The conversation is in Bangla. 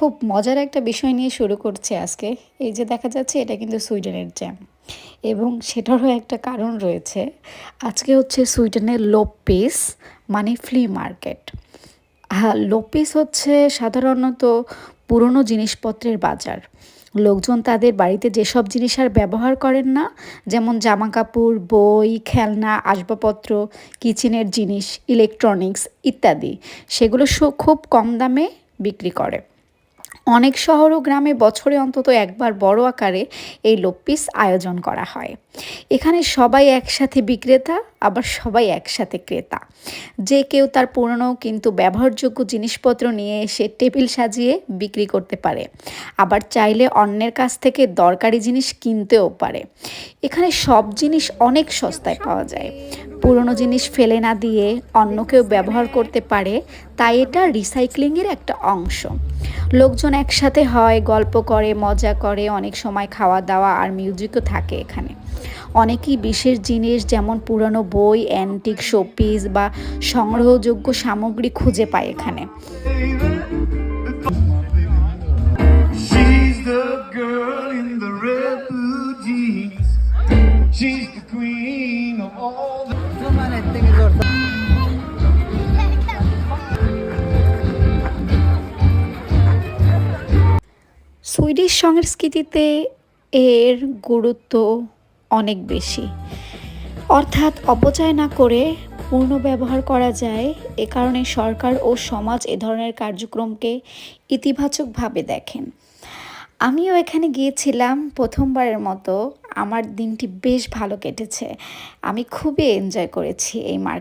খুব মজার একটা বিষয় নিয়ে শুরু করছে আজকে। এই যে দেখা যাচ্ছে এটা কিন্তু সুইডেনের জ্যাম এবং সেটারও একটা কারণ রয়েছে। আজকে হচ্ছে সুইডেনের লোপিস মানে ফ্লি মার্কেট হ্যাঁ লোপিস হচ্ছে সাধারণত পুরনো জিনিসপত্রের বাজার। লোকজন তাদের বাড়িতে যেসব জিনিস আর ব্যবহার করেন না, যেমন জামা কাপড় বই, খেলনা, আসবাবপত্র, কিচেনের জিনিস ইলেকট্রনিক্স ইত্যাদি, সেগুলো খুব কম দামে বিক্রি করে। অনেক শহর ও গ্রামে বছরে অন্তত একবার বড় আকারে এই লোপিস আয়োজন করা হয়। এখানে সবাই একসাথে বিক্রেতা, আবার সবাই একসাথে ক্রেতা। যে কেউ তার পুরনো কিন্তু ব্যবহারযোগ্য জিনিসপত্র নিয়ে এসে টেবিল সাজিয়ে বিক্রি করতে পারে। আবার চাইলে অন্যের কাছ থেকে দরকারি জিনিস কিনতেও পারে। এখানে সব জিনিস অনেক সস্তায় পাওয়া যায়। পুরনো জিনিস ফেলে না দিয়ে অন্য কেউ ব্যবহার করতে পারে, তাই এটা রিসাইক্লিংয়ের একটা অংশ। লোকজন একসাথে হয়, গল্প করে, মজা করে, অনেক সময় খাওয়া দাওয়া আর মিউজিকও থাকে এখানে। অনেকেই বিশেষ জিনিস যেমন পুরনো বই অ্যান্টিক শোপিস বা সংগ্রহযোগ্য সামগ্রী খুঁজে পায় এখানে। She's the queen of all the. Swedish সংস্কৃতিতে এর গুরুত্ব অনেক বেশি অর্থাৎ অপচয় না করে পূর্ণ ব্যবহার করা যায়, এ কারণে সরকার ও সমাজ এ ধরনের কার্যক্রমকে ইতিবাচকভাবে দেখেন আমিও এখানে গিয়েছিলাম প্রথমবারের মতো আমার দিনটি বেশ ভালো কেটেছে। আমি খুবই এনজয় করেছি এই মার্কেট